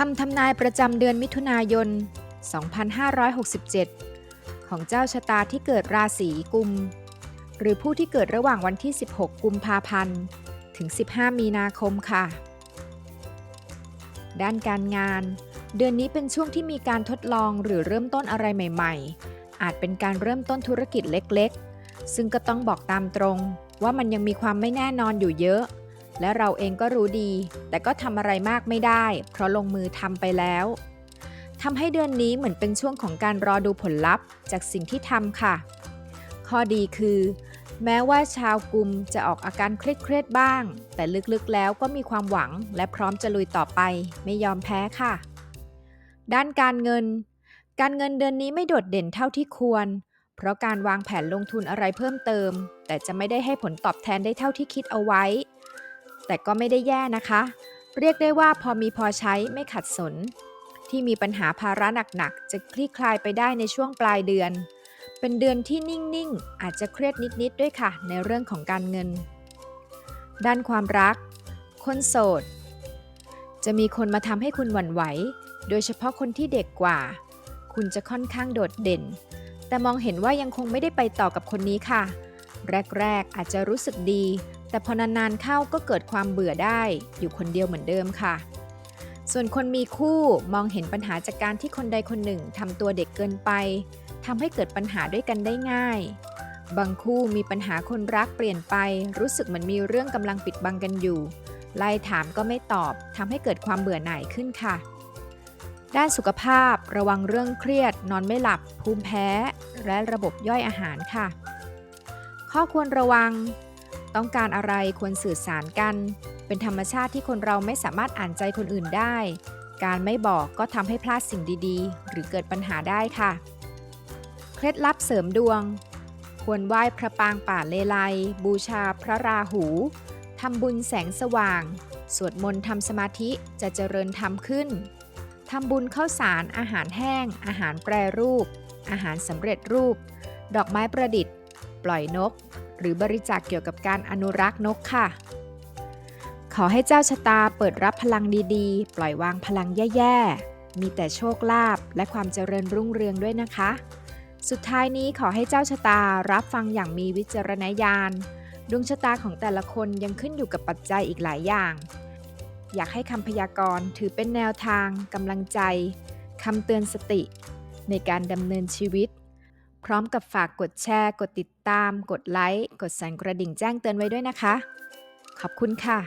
คำทำนายประจำเดือนมิถุนายน 2567 ของเจ้าชะตาที่เกิดราศีกุม หรือผู้ที่เกิดระหว่างวันที่ 16 กุมภาพันธ์ ถึง 15 มีนาคมค่ะ ด้านการงาน เดือนนี้เป็นช่วงที่มีการทดลองหรือเริ่มต้นอะไรใหม่ ๆ อาจเป็นการเริ่มต้นธุรกิจเล็กๆ ซึ่งก็ต้องบอกตามตรง ว่ามันยังมีความไม่แน่นอนอยู่เยอะ และเราเองก็รู้ดี แต่ก็ทำอะไรมากไม่ได้ เพราะลงมือทำไปแล้วทำให้เดือนนี้เหมือนเป็นช่วงของการรอดูผลลัพธ์ จากสิ่งที่ทำค่ะ ข้อดีคือ แม้ว่าชาวกลุ่มจะออกอาการเครียดๆบ้าง แต่ลึกๆแล้วก็มีความหวัง และพร้อมจะลุยต่อไป ไม่ยอมแพ้ค่ะ ด้านการเงิน การเงินเดือนนี้ไม่โดดเด่นเท่าที่ควร เพราะการวางแผนลงทุนอะไรเพิ่มเติม แต่จะไม่ได้ให้ผลตอบแทนได้เท่าที่คิดเอาไว้ แต่ก็ไม่ได้แย่นะคะ เรียกได้ว่าพอมีพอใช้ไม่ขัดสน ที่มีปัญหาภาระหนักๆ จะคลี่คลายไปได้ในช่วงปลายเดือน เป็นเดือนที่นิ่งๆ อาจจะเครียดนิดๆ ด้วยค่ะ ในเรื่องของการเงิน ด้านความรัก คนโสด จะมีคนมาทำให้คุณหวั่นไหว โดยเฉพาะคนที่เด็กกว่า คุณจะค่อนข้างโดดเด่น แต่มองเห็นว่ายังคงไม่ได้ไปต่อกับคนนี้ค่ะ แรกๆ อาจจะรู้สึกดี แต่พอนานๆเข้าก็เกิดความเบื่อได้อยู่คนเดียวเหมือนเดิมค่ะ ส่วนคนมีคู่มองเห็นปัญหาจากการที่คนใดคนหนึ่งทำตัวเด็กเกินไปทำให้เกิดปัญหาด้วยกันได้ง่าย บางคู่มีปัญหาคนรักเปลี่ยนไป รู้สึกเหมือนมีเรื่องกำลังปิดบังกันอยู่ ไล่ถามก็ไม่ตอบทำให้เกิดความเบื่อหน่ายขึ้นค่ะ ด้านสุขภาพระวังเรื่องเครียด นอนไม่หลับ ภูมิแพ้ และระบบย่อยอาหารค่ะ ข้อควรระวัง ต้องการอะไรควรสื่อสารกัน เป็นธรรมชาติที่คนเราไม่สามารถอ่านใจคนอื่นได้ การไม่บอกก็ทำให้พลาดสิ่งดีๆ หรือเกิดปัญหาได้ค่ะ เคล็ดลับเสริมดวง ควรไหว้พระปางป่าเลไลบูชาพระราหูทำบุญแสงสว่าง สวดมนต์ทำสมาธิจะเจริญธรรมขึ้นทำบุญข้าวสารอาหารแห้ง อาหารแปรรูป อาหารสำเร็จรูป ดอกไม้ประดิษฐ์ ปล่อยนก หรือบริจาคเกี่ยวกับการอนุรักษ์นกค่ะ ขอให้เจ้าชะตาเปิดรับพลังดีๆ ปล่อยวางพลังแย่ๆ มีแต่โชคลาภและความเจริญรุ่งเรืองด้วยนะคะ สุดท้ายนี้ขอให้เจ้าชะตารับฟังอย่างมีวิจารณญาณ ดวงชะตาของแต่ละคนยังขึ้นอยู่กับปัจจัยอีกหลายอย่าง อยากให้คำพยากรณ์ถือเป็นแนวทางกำลังใจคำเตือนสติ ในการดำเนินชีวิต พร้อมกับฝากกดแชร์ กดติดตาม กดไลค์ กดสั่นกระดิ่งแจ้งเตือนไว้ด้วยนะคะ ขอบคุณค่ะ